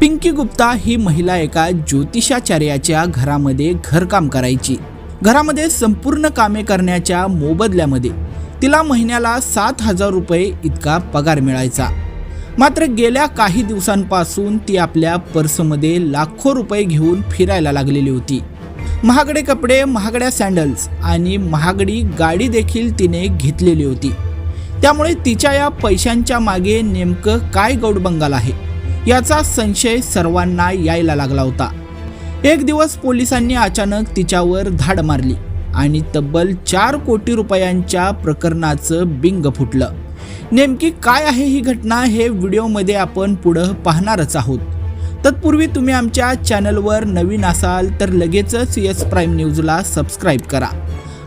पिंकी गुप्ता ही महिला एका ज्योतिषाचार्याच्या घरामध्ये घरकाम करायची. घरामध्ये संपूर्ण कामे करण्याच्या मोबदल्यामध्ये तिला महिन्याला सात हजार रुपये इतका पगार मिळायचा. मात्र गेल्या काही दिवसांपासून ती आपल्या पर्समध्ये लाखो रुपये घेऊन फिरायला लागलेली होती. महागडे कपडे महागड्या सँडल्स आणि महागडी गाडी देखील तिने घेतलेली होती. त्यामुळे तिच्या या पैशांच्या मागे नेमकं काय गौडबंगाल आहे? याचा संशय सर्वांना यायला लागला होता. एक दिवस पोलिसांनी अचानक तिच्यावर धाड मारली आणि तब्बल चार कोटी रुपयांच्या प्रकरणाचं बिंग फुटलं. नेमकी काय आहे ही घटना हे व्हिडिओमध्ये आपण पुढं पाहणारच आहोत. तत्पूर्वी तुम्ही आमच्या चॅनलवर नवीन असाल तर लगेचच यस प्राईम न्यूजला सबस्क्राईब करा.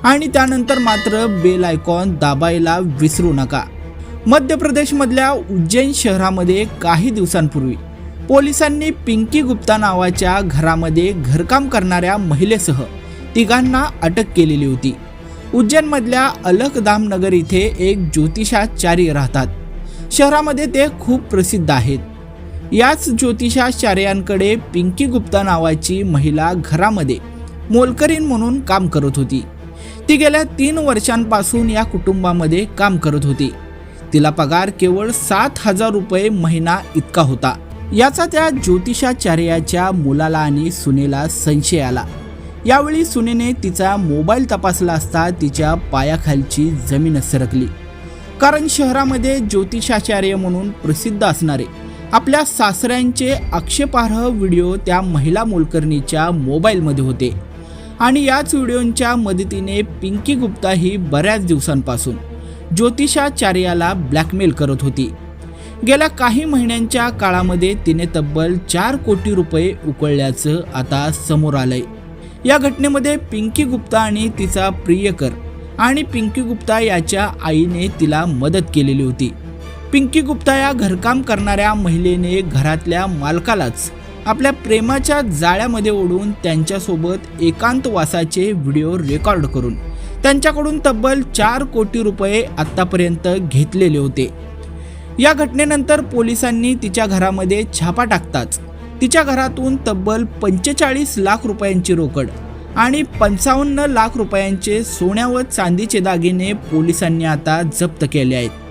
आणि त्यानंतर मात्र बेल आयकॉन दाबायला विसरू नका. मध्य प्रदेशमधल्या उज्जैन शहरामध्ये काही दिवसांपूर्वी पोलिसांनी पिंकी गुप्ता नावाच्या घरामध्ये घरकाम करणाऱ्या महिलेसह तिघांना अटक केलेली होती. उज्जैनमधल्या अलकदामनगर इथे एक ज्योतिषाचार्य राहतात. शहरामध्ये ते खूप प्रसिद्ध आहेत. याच ज्योतिषाचार्यांकडे पिंकी गुप्ता नावाची महिला घरामध्ये मोलकरीन म्हणून काम करत होती. ती गेल्या तीन वर्षांपासून या कुटुंबामध्ये काम करत होती. तिला पगार केवळ सात हजार रुपये महिना इतका होता. याचा त्या ज्योतिषाचार्याच्या मुलाला आणि सुनेला संशय आला. यावेळी सुनेने तिचा मोबाईल तपासला असता तिच्या पायाखालची जमीन सरकली. कारण शहरामध्ये ज्योतिषाचार्य म्हणून प्रसिद्ध असणारे आपल्या सासऱ्यांचे आक्षेपार्ह व्हिडिओ त्या महिला मोलकर्णीच्या मोबाईलमध्ये होते. आणि याच व्हिडिओंच्या मदतीने पिंकी गुप्ता ही बऱ्याच दिवसांपासून ज्योतिषाचार्याला ब्लॅकमेल करत होती. गेल्या काही महिन्यांच्या काळामध्ये तिने तब्बल चार कोटी रुपये उकळल्याचं आता समोर आलंय. या घटनेमध्ये पिंकी गुप्ता आणि तिचा प्रियकर आणि पिंकी गुप्ता याच्या आईने तिला मदत केलेली होती. पिंकी गुप्ता या घरकाम करणाऱ्या महिलेने घरातल्या मालकालाच आपल्या प्रेमाच्या जाळ्यामध्ये ओढून त्यांच्यासोबत एकांतवासाचे व्हिडिओ रेकॉर्ड करून त्यांच्याकडून तब्बल चार कोटी रुपये आत्तापर्यंत घेतलेले होते. या घटनेनंतर पोलिसांनी तिच्या घरामध्ये छापा टाकताच. तिच्या घरातून तब्बल पंचेचाळीस लाख रुपयांची रोकड आणि पंचावन्न लाख रुपयांचे सोन्या व चांदीचे दागिने पोलिसांनी आता जप्त केले आहेत.